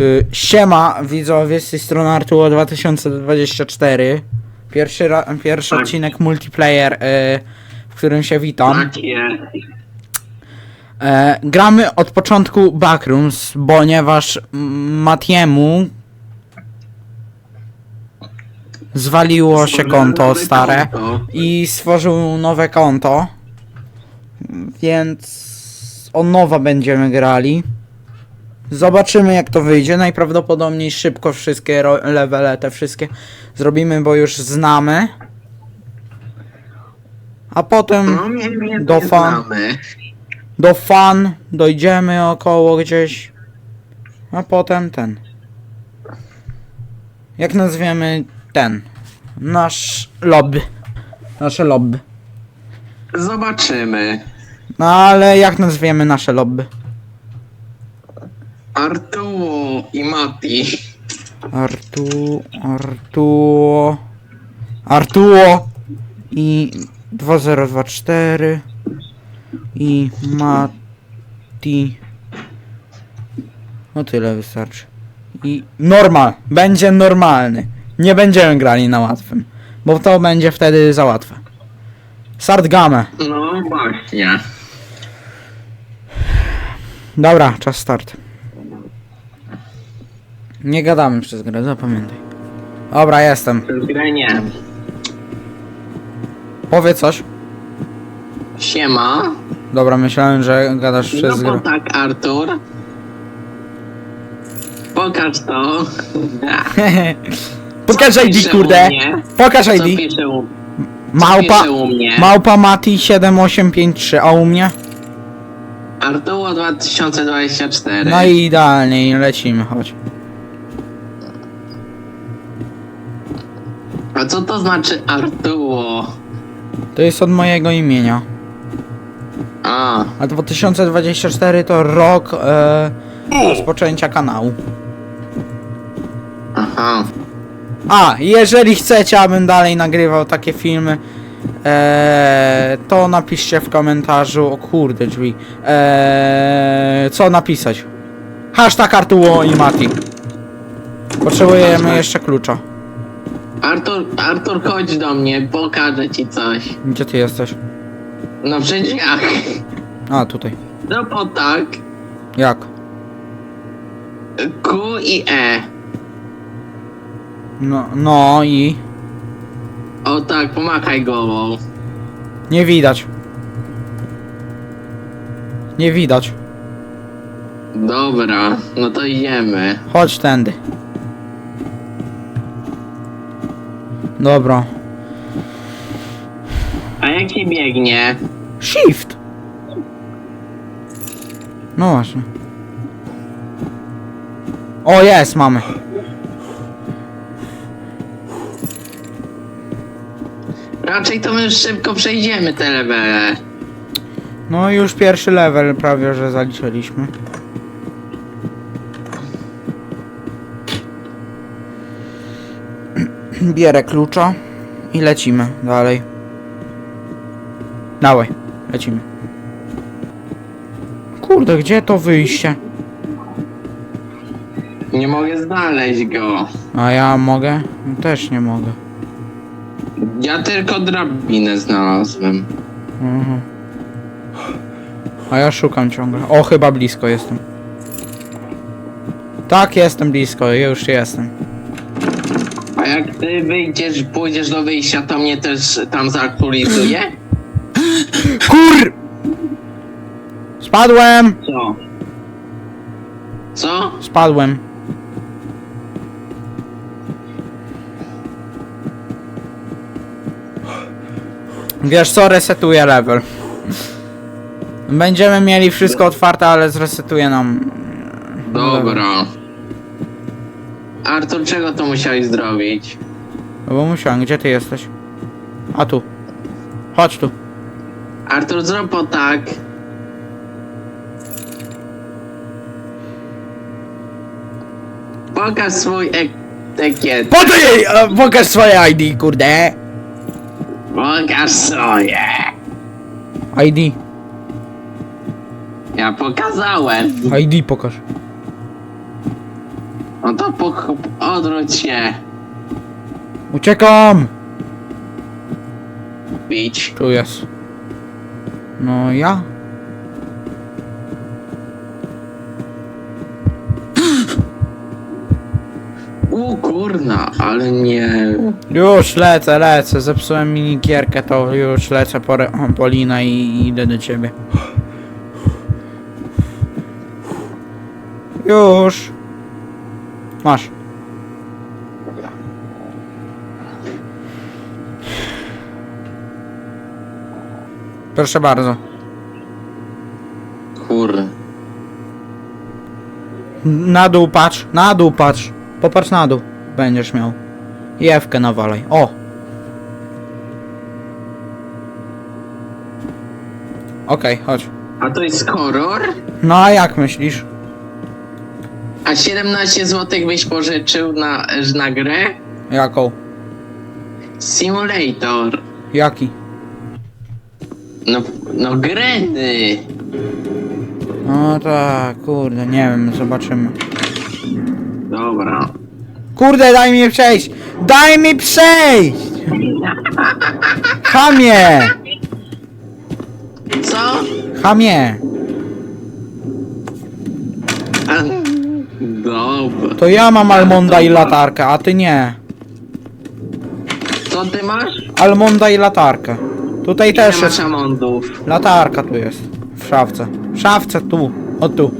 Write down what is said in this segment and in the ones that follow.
Y, Siema widzowie, z tej strony Artuo 2024. Pierwszy, ra- pierwszy Tak. odcinek multiplayer, y, w którym się witam. Tak jest. E, gramy od początku Backrooms, ponieważ mm, Matiemu zwaliło się konto stare i stworzył nowe konto, więc od nowa będziemy grali. Zobaczymy jak to wyjdzie. Najprawdopodobniej szybko wszystkie levele, te wszystkie zrobimy, bo już znamy. A potem No nie Do fan. znamy. do fan dojdziemy około gdzieś. A potem ten. Jak nazwiemy ten? Nasz lobby. Nasze lobby. Zobaczymy. No ale jak nazwiemy nasze lobby? Artuo i Mati. Artu... Artuo... Artuo i 2024 i Mati... No tyle wystarczy. I normal, będzie normalny. Nie będziemy grali na łatwym, bo to będzie wtedy za łatwe. Start gamę. No właśnie. Dobra, czas start. Nie gadamy przez grę, zapamiętaj. Dobra, jestem. Przez grę nie. Powiedz coś. Siema. Dobra, myślałem, że gadasz No przez bo grę. tak, Artur. Pokaż to. Pokaż Co ID, pisze kurde. mnie? Pokaż Co ID. pisze u, Małpa, pisze u mnie? małpa Mati 7853, a u mnie? Artuo 2024. No i idealnie, i lecimy, chodź. A co to znaczy Artuo? To jest od mojego imienia. A, A 2024 to rok e, rozpoczęcia kanału. aha. A, jeżeli chcecie, abym dalej nagrywał takie filmy, e, to napiszcie w komentarzu, o kurde drzwi, e, co napisać. Hashtag Artuło i Mati. Potrzebujemy jeszcze klucza. Artur, Artur, chodź do mnie, pokażę ci coś. Gdzie ty jesteś? No przy drzwiach. A, tutaj. No bo tak. Jak? Q i E. No, no i... O tak, pomachaj głową. Nie widać. Nie widać. Dobra, no to idziemy. Chodź tędy. Dobra. A jak się biegnie? Shift. No właśnie. O, jest, mamy. Raczej to my już szybko przejdziemy te levele. No i już pierwszy level prawie, że zaliczyliśmy. Bierę klucza i lecimy dalej. Dawaj, lecimy. Kurde, gdzie to wyjście? Nie mogę znaleźć go. A ja mogę? Też nie mogę. Ja tylko drabinę znalazłem. Mhm. A ja szukam ciągle. O, chyba blisko jestem. Tak, jestem blisko, już jestem. Jak ty wyjdziesz, pójdziesz do wyjścia, to mnie też tam zaktualizuje? Kur! Spadłem! Co? Co? Spadłem. Wiesz co, resetuję level. Będziemy mieli wszystko otwarte, ale zresetuje nam. Dobra. Artur, czego to musiałeś zrobić? No bo musiałem, gdzie ty jesteś? A tu. Chodź tu. Artur, zrób o tak. Pokaż swój ek etykiet. Poczekaj, e, pokaż swoje ID, kurde. Pokaż swoje. ID. Ja pokazałem. ID pokaż. No to po, odwróć się. Uciekam! Bić. Tu jest. No ja? U kurna, ale nie. Już lecę, lecę. Zepsułem minigierkę, to już lecę po, re- po Lina i i idę do ciebie. Już. Masz. Proszę bardzo. Kur. Na dół patrz, na dół patrz. Popatrz na dół. Będziesz miał. Jewkę nawalaj. O! Okej, chodź. A to jest horror? No a jak myślisz? A 17 zł byś pożyczył na, na grę? Jaką? Simulator. Jaki? No, no gredy. No tak, kurde, nie wiem, zobaczymy. Dobra. Kurde, daj mi przejść! Daj mi przejść! Chamie! Co? Chamie! A, dobra. To ja mam Almonda i latarkę, a ty nie. Co ty masz? Almonda i latarkę. Tutaj Ile też masz jest. amondów? Latarka tu jest. W szafce. W szafce tu. O tu.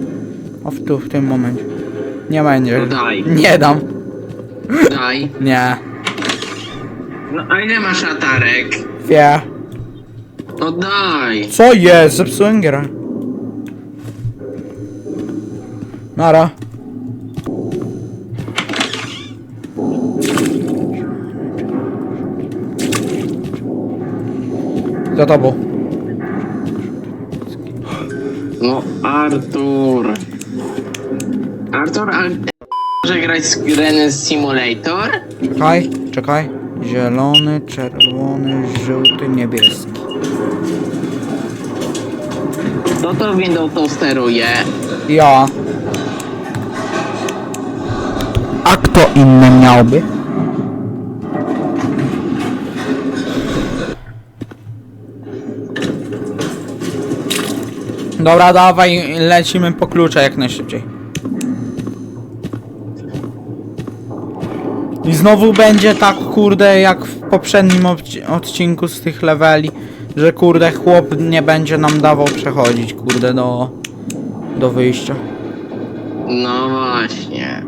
O w tu, w tym momencie. Nie będzie. No daj. Nie dam. Daj. Nie. No a ile masz latarek? Wie. No daj. Co jest? Zepsułem grę. Nara. Za tobą. No Artur. Artur, ale może grać z Genesis Simulator? Czekaj, czekaj. Zielony, czerwony, żółty, niebieski. Kto to windą to steruje? Ja. A kto inny miałby? Dobra, dawaj, lecimy po klucze jak najszybciej. I znowu będzie tak, kurde, jak w poprzednim odci- odcinku z tych leveli, że kurde, chłop nie będzie nam dawał przechodzić, kurde, do, do wyjścia. No właśnie.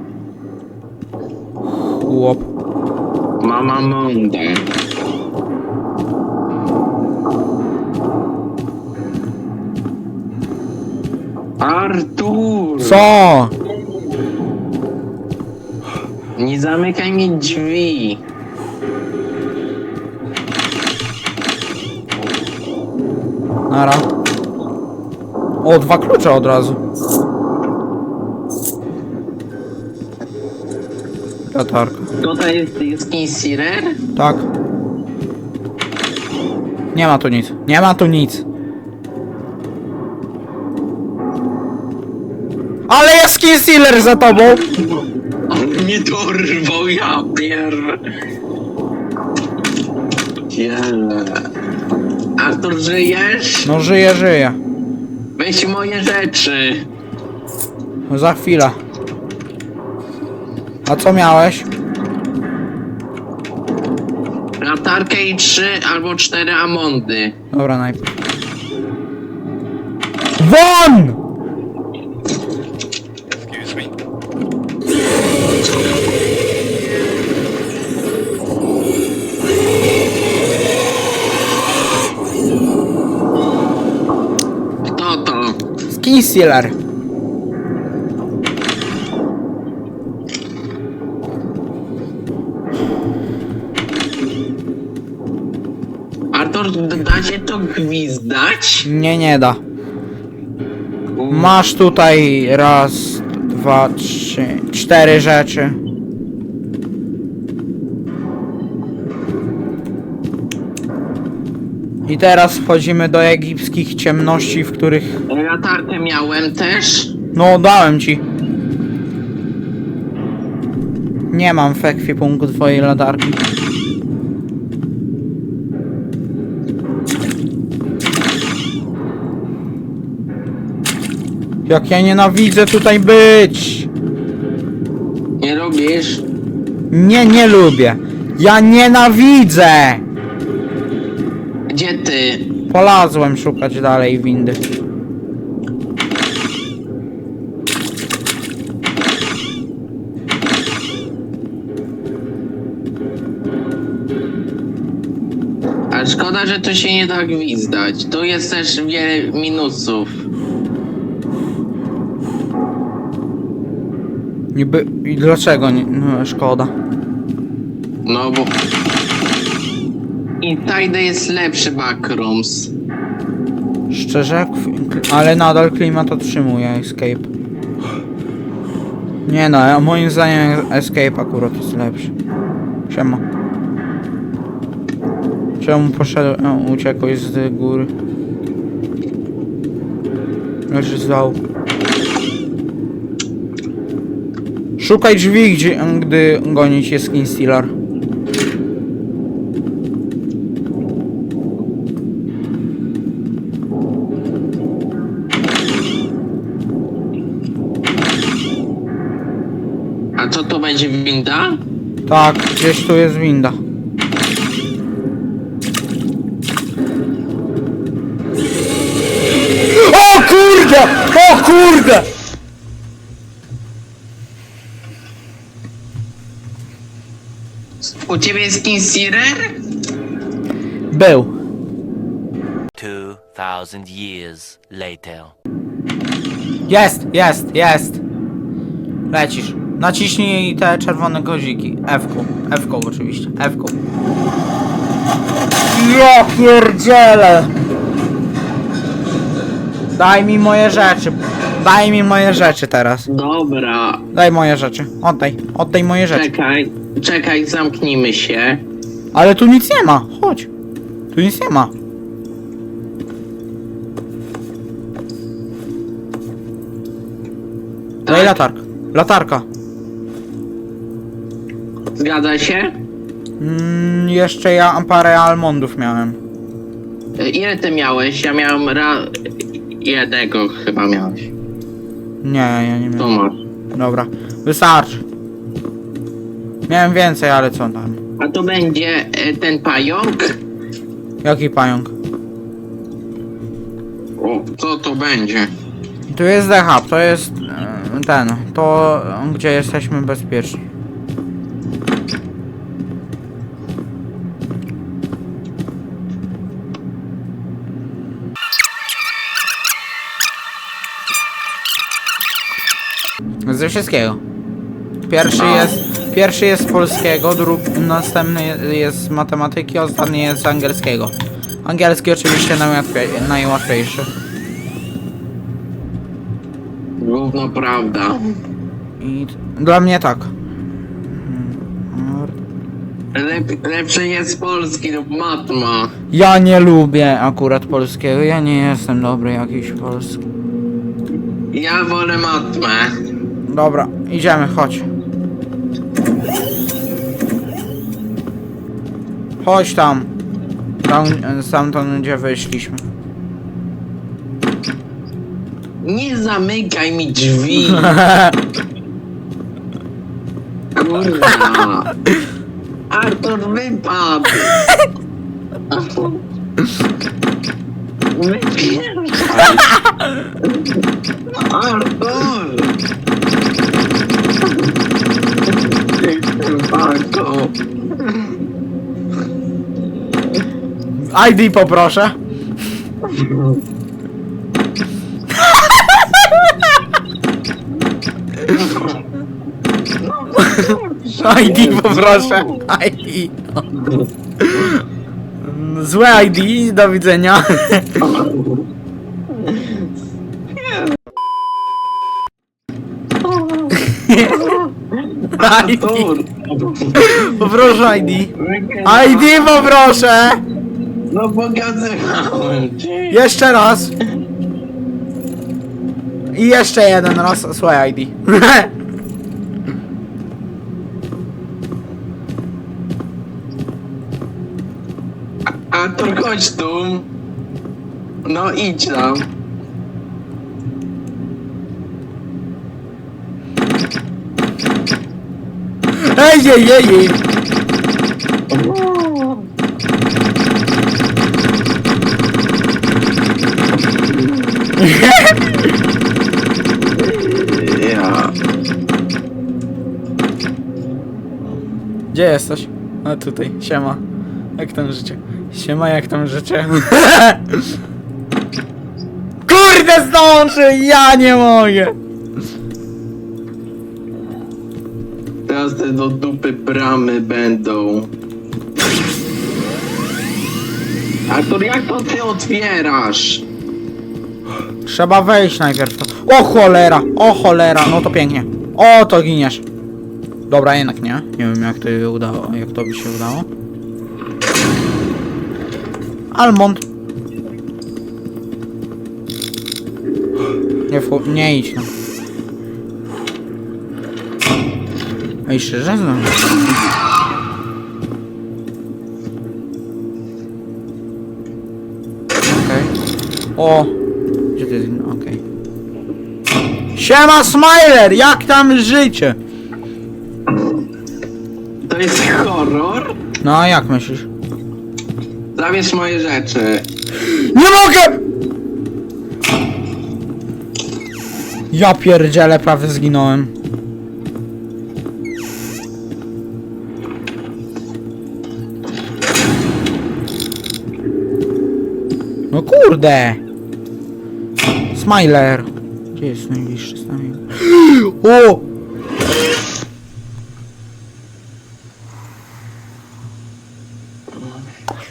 Chłop. Mama Mondę. Artur! Co? Nie zamykaj mi drzwi. Nara. O, dwa klucze od razu. Latarka. Tutaj jest, jest Skin Searer? Tak. Nie ma tu nic. Nie ma tu nic. Ale jest skin sealer za tobą! On mnie dorwał, ja pier... Jele. Artur, żyjesz? No żyje, żyje. Weź moje rzeczy. Za chwilę. A co miałeś? Latarkę i trzy albo cztery amondy. Dobra, najpierw. WON! Kto to? Skin sealer. Artur, da się to gwizdać? Nie, nie da. Masz tutaj raz, dwa, trzy, cztery rzeczy. I teraz wchodzimy do egipskich ciemności, w których... Latarkę miałem też. No, dałem ci. Nie mam w ekwipunku twojej latarki. Jak ja nienawidzę tutaj być! Nie lubisz? Nie, nie lubię. Ja nienawidzę! Gdzie ty? Polazłem szukać dalej windy. A szkoda, że to się nie da gwizdać. Tu jest też wiele minusów. Niby... I dlaczego nie... No, szkoda. No bo... Inside jest lepszy backrooms. Szczerze, ale nadal klimat otrzymuje Escape. Nie no, a moim zdaniem Escape akurat jest lepszy. Siema. Czemu poszedł, e, uciekłeś z góry? Leży z. Szukaj drzwi, gdzie, gdy goni cię Skin Stealer. A co to będzie winda? Tak, gdzieś tu jest winda. O kurde! O kurde! U ciebie jest Kinsealer? Był. 2,000 years later. Jest, jest, jest. Lecisz. Naciśnij te czerwone guziki. F-ką oczywiście. F-ką. Ja pierdzielę! Daj mi moje rzeczy. Daj mi moje rzeczy teraz. Dobra. Daj moje rzeczy. Oddaj. Oddaj moje rzeczy. Czekaj, czekaj, zamknijmy się. Ale tu nic nie ma. Chodź. Tu nic nie ma. Daj Tak, latarkę. Latarka. Zgadza się? Mm, jeszcze ja parę almondów miałem. E, Ile ty miałeś? Ja miałem ra... jednego chyba miałeś. Nie, ja nie To miałem. masz. Dobra. Wystarczy. Miałem więcej, ale co tam? A to będzie e, ten pająk? Jaki pająk? O, co to będzie? Tu jest The Hub, to jest e, ten, to gdzie jesteśmy bezpieczni. Ze wszystkiego. Pierwszy jest, pierwszy jest z polskiego, drugi, następny je- jest z matematyki, ostatni jest z angielskiego. Angielski oczywiście najłatwiej, najłatwiejszy. Gówno prawda. I dla mnie tak. Lep, lepszy jest polski lub matma. Ja nie lubię akurat polskiego, ja nie jestem dobry jakiś polski. Ja wolę matmę. Dobra, idziemy, chodź. Chodź tam. Tam, stamtąd gdzie wyszliśmy. Nie zamykaj mi drzwi. Kurwa. Artur wypadł. Wypierdaj. Artur. Walko. ID poproszę. ID poproszę. ID. Złe ID, do widzenia. ID. Poproszę ID. ID poproszę! No pokazywałem ci. Jeszcze raz. I jeszcze jeden raz. Słuchaj ID. Artur, chodź tu. No idź tam. Ej, ej, ej, ej. Ja. Gdzie jesteś? A tutaj, siema. Jak tam życie? Siema, jak tam życie? Kurde zdążę, ja nie mogę! Te do dupy bramy będą. Artur, jak to ty otwierasz? Trzeba wejść najpierw. O cholera, o cholera, no to pięknie. O, to giniesz. Dobra, jednak nie. Nie wiem jak to udało, jak to by się udało. Almond. Nie, nie idź tam. Ej, szczerze? No. Okej. O! Gdzie to jest? Okej. Siema Smiler! Jak tam życie? To jest horror? No a jak myślisz? Zabierz moje rzeczy. Nie mogę! Ja pierdzielę, prawie zginąłem. No kurde! Smiler! Gdzie jest najbliższy z? O!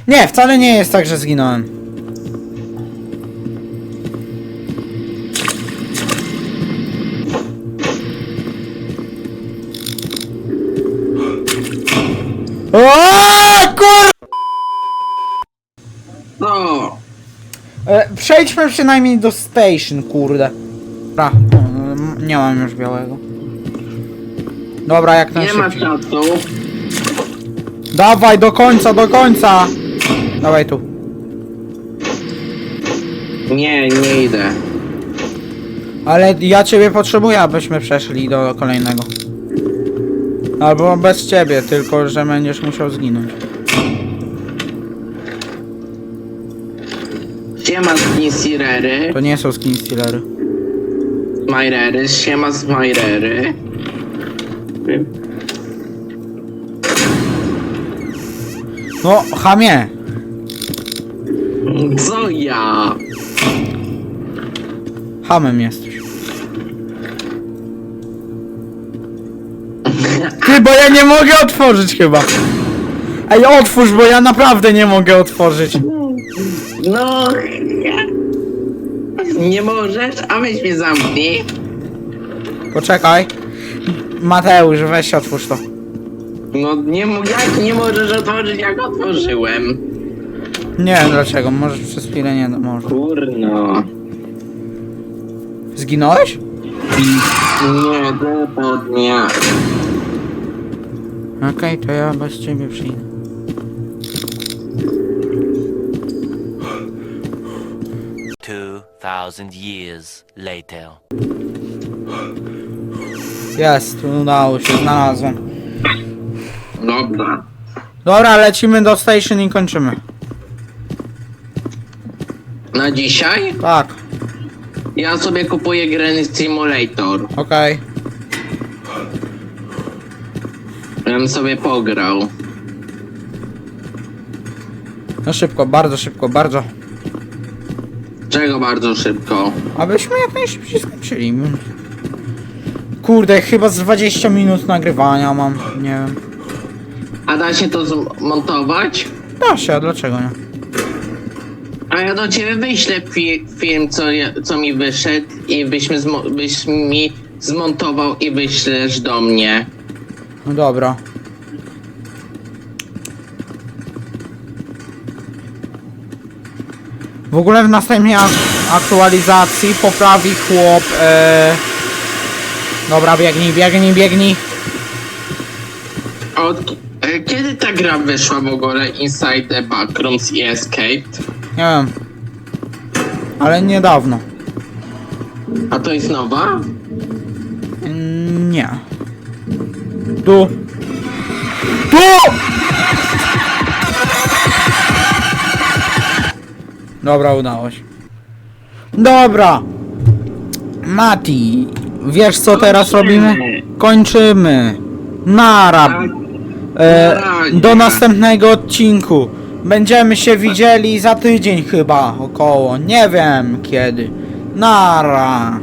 Nie, wcale nie jest tak, że zginąłem. Przejdźmy przynajmniej do station, kurde. Dobra, mm, nie mam już białego. Dobra, jak Nie ma czasu. Dawaj, do końca, do końca! Dawaj tu. Nie, nie idę. Ale ja ciebie potrzebuję, abyśmy przeszli do kolejnego. Albo bez ciebie, tylko że będziesz musiał zginąć. Siema z. To nie są skin stealery. Majrery, siema z Majrery. No, chamie! Co ja? Hamem jesteś. Ty, bo ja nie mogę otworzyć chyba. Ej, otwórz, bo ja naprawdę nie mogę otworzyć. No. Nie możesz? A weź mnie zamknij. Poczekaj. Mateusz, weź otwórz to. No nie jak nie możesz otworzyć jak otworzyłem? Nie wiem dlaczego, może przez chwilę nie, może. Kurno. Zginąłeś? Nie, to nie. Okej, to ja bez ciebie przyjdę. Two thousand years later. Jest, udało się, znalazłem. Dobra. Dobra, lecimy do station i kończymy. Na dzisiaj Tak, ja sobie kupuję Granny Simulator. okej. Bym sobie pograł. No szybko, bardzo szybko, bardzo. Czego bardzo szybko? Abyśmy jak najszybciej skończyli. Kurde, chyba z 20 minut nagrywania mam, nie wiem. A da się to zmontować? Da się, a dlaczego nie? A ja do ciebie wyślę fi film, co, ja, co mi wyszedł i byśmy zmo- byś mi zmontował i wyślesz do mnie. No dobra. W ogóle w następnej ak aktualizacji poprawi chłop. E... Dobra, biegnij, biegnij, biegnij. Od, E, Kiedy ta gra wyszła w ogóle? Inside the Backrooms i Escaped? Nie wiem. Ale niedawno. A to jest nowa? Nie. Tu. Tu! Dobra, udało się. Dobra. Mati, wiesz co teraz robimy? Kończymy. Nara. E, do następnego odcinku. Będziemy się widzieli za tydzień chyba około. Nie wiem kiedy. Nara.